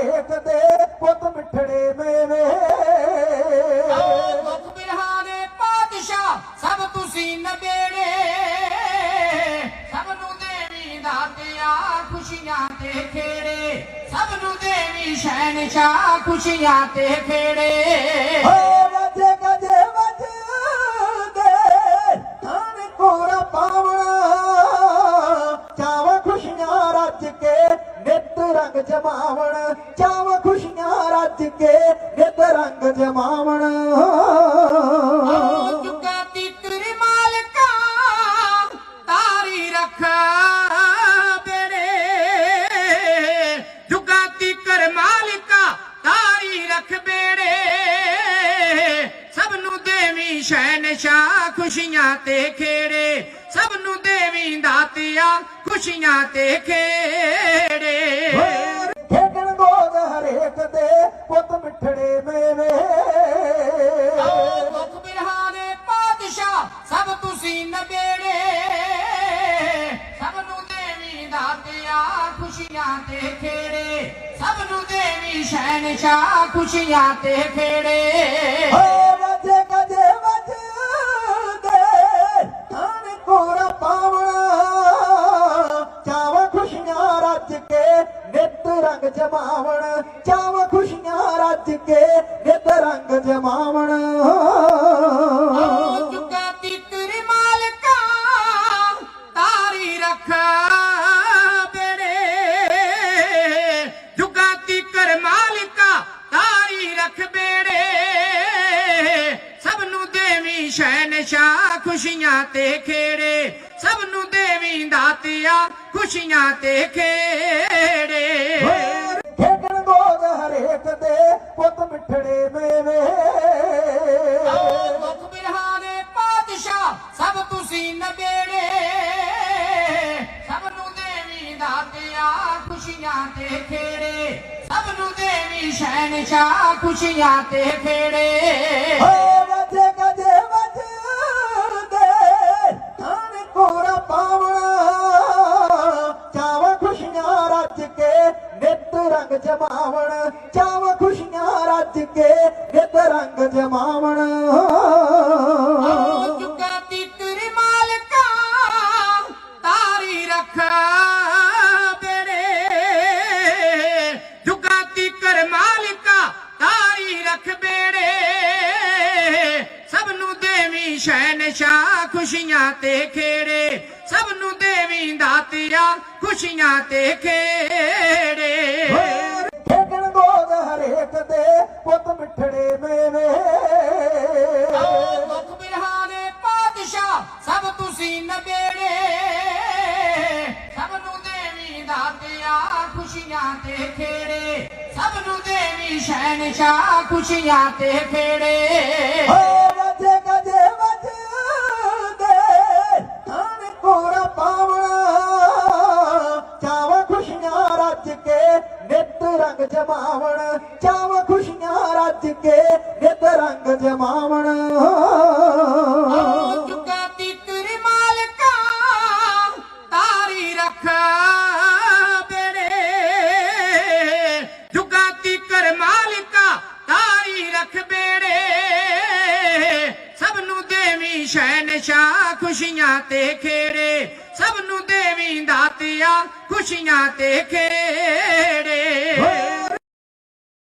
ਹਰੇਕ ਦੇ ਪੁੱਤ ਮਿੱਠੜੇ ਮੇਵੇ। ਆਓ ਮੁਖ ਬਿਰਹਾ ਦੇ ਪਾਤਸ਼ਾਹ ਸਭ ਤੁਸੀਂ ਨਬੇੜੇ। ਸਭ ਨੂੰ ਦੇਵੀ ਦਾਤਿਆ ਖੁਸ਼ੀਆਂ ਤੇ ਖੇੜੇ। ਸਭ ਨੂੰ ਦੇਵੀ ਸ਼ਹਿਨਸ਼ਾਹ ਖੁਸ਼ੀਆਂ ਤੇ ਖੇੜੇ। ਜਮਾਵਣ ਚਾਵਾ ਖੁਸ਼ੀਆਂ ਰੱਜ ਕੇ ਨਿਤ ਰੰਗ ਜਮਾਵਣ। ਖੁਸ਼ੀਆਂ ਤੇ ਖੇੜੇ ਸਭ ਨੂੰ ਦੇਵੀ ਦਾਤਿਆ ਖੁਸ਼ੀਆਂ ਤੇ ਖੇੜੇ। ਖੇਡਣ ਗੋਦ ਹਰੇਕ ਦੇ ਪੁੱਤ ਮਿੱਠੜੇ ਮੇਵੇ। ਆਓ ਮੁਖ ਬਿਰਹਾ ਦੇ ਪਾਤਸ਼ਾਹ ਸਭ ਤੁਸੀਂ ਨਬੇੜੇ। ਸਭ ਨੂੰ ਦੇਵੀ ਦਾਤਿਆ ਖੁਸ਼ੀਆਂ ਤੇ ਖੇੜੇ। ਸਭ ਨੂੰ ਦੇਵੀ ਸ਼ਹਿਨਸ਼ਾਹ ਖੁਸ਼ੀਆਂ ਤੇ ਖੇੜੇ। ਜਮਾਵਣ ਚਾਵਾ ਖੁਸ਼ੀਆਂ ਰੱਜ ਕੇ ਨਿਤ ਰੰਗ ਜਮਾਵਣ। ਚੁੱਕਾ ਤਿਕਰ ਮਾਲਕਾ ਤਾਰੀ ਰੱਖ ਬੇੜੇ ਜੁਗਾ ਤਿਕਰ ਮਾਲਕਾ ਤਾਰੀ ਰੱਖ ਬੇੜੇ। ਸਭ ਨੂੰ ਦੇਵੀ ਸ਼ਹਿਨਸ਼ਾਹ ਖੁਸ਼ੀਆਂ ਤੇ ਖੇੜੇ। ਸਭ ਨੂੰ ਦੇਵੀ ਦਾਤਿਆ ਖੁਸ਼ੀਆਂ ਤੇ ਖੇੜੇ। ਤੁਸੀਂ ਨਬੇੜੇ, ਸਭ ਨੂੰ ਦੇਵੀ ਦਾਤਿਆ ਖੁਸ਼ੀਆਂ ਤੇ ਖੇੜੇ। ਸਭ ਨੂੰ ਦੇਵੀ ਸ਼ਹਿਨਸ਼ਾਹ ਖੁਸ਼ੀਆਂ ਤੇ ਖੇੜੇ। ਓ ਵਜੇ ਗਜੇ ਵਜਦੇ ਥਾਨ ਕੋਰਾ ਪਾਵਣਾ, ਚਾਵਾ ਖੁਸ਼ੀਆਂ ਰੱਜ ਕੇ ਨਿੱਤ ਰੰਗ ਜਮਾਵਣ, ਚਾਵਾ ਬੇੜੇ ਜੁਗਾ ਤਿਕਰ ਮਾਲਕਾ ਤਾਰੀ ਰੱਖ ਬੇੜੇ। ਸਭ ਨੂੰ ਦੇਵੀ ਸ਼ਹਿਨਸ਼ਾਹ ਖੁਸ਼ੀਆਂ ਤੇ ਖੇੜੇ। ਸਭ ਨੂੰ ਦੇਵੀ ਦਾਤਿਆ ਖੁਸ਼ੀਆਂ ਤੇ ਖੇੜੇ। ਖੇਡਣ ਗੋਦ ਹਰੇਕ ਦੇ ਪੁੱਤ ਮਿੱਠੜੇ ਮੇਵੇ। ਆਓ ਮੁਖ ਬਿਰਹਾ ਦੇ ਪਾਤਸ਼ਾਹ ਸਭ ਤੁਸੀਂ ਨਬੇੜੇ। ਖੁਸ਼ੀਆਂ ਤੇ ਖੇੜੇ, ਸਭ ਨੂੰ ਦੇਵੀ ਸ਼ਹਿਨਸ਼ਾਹ ਖੁਸ਼ੀਆਂ ਤੇ ਖੇੜੇ। ਓ ਵਜੇ ਗਜੇ ਵਜਦੇ ਥਾਨ ਕੋਰਾ ਪਾਵਣਾ। ਚਾਵਾ ਖੁਸ਼ੀਆਂ ਰੱਜ ਕੇ ਨਿਤ ਰੰਗ ਜਮਾਵਣ। ਚਾਵਾ ਖੁਸ਼ੀਆਂ ਰੱਜ ਕੇ ਨਿਤ ਰੰਗ ਜਮਾਵਣ। ਸ਼ਾ ਖੁਸ਼ੀਆਂ ਤੇ ਖੇੜੇ ਸਭ ਨੂੰ ਦੇਵੀਂ ਦਾਤਿਆ ਖੁਸ਼ੀਆਂ ਤੇ ਖੇੜੇ।